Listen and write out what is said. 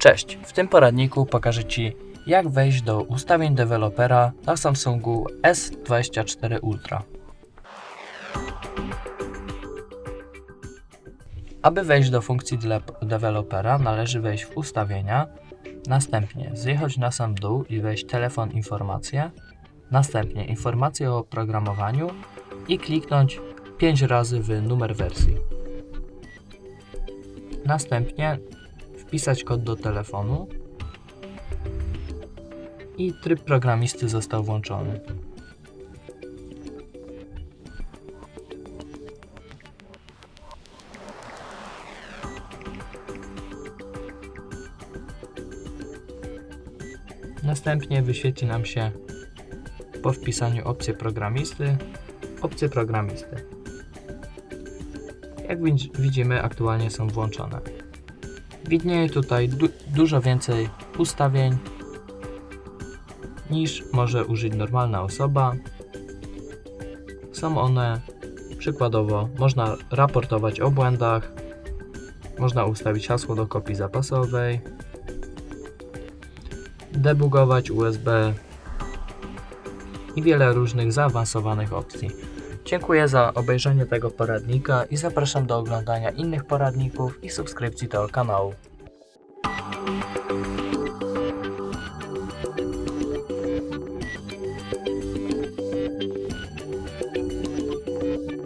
Cześć, w tym poradniku pokażę Ci jak wejść do ustawień dewelopera na Samsungu S24 Ultra. Aby wejść do funkcji dla dewelopera należy wejść w ustawienia, następnie zjechać na sam dół i wejść telefon informacje, następnie informacje o oprogramowaniu i kliknąć 5 razy w numer wersji. Następnie wpisać kod do telefonu i tryb programisty został włączony. Następnie wyświetli nam się po wpisaniu opcje programisty, opcje programisty. Jak widz- widzimy, aktualnie są włączone. Widnieje tutaj du- dużo więcej ustawień niż może użyć normalna osoba. Są one przykładowo, można raportować o błędach, można ustawić hasło do kopii zapasowej, debugować USB i wiele różnych zaawansowanych opcji. Dziękuję za obejrzenie tego poradnika i zapraszam do oglądania innych poradników i subskrypcji tego kanału.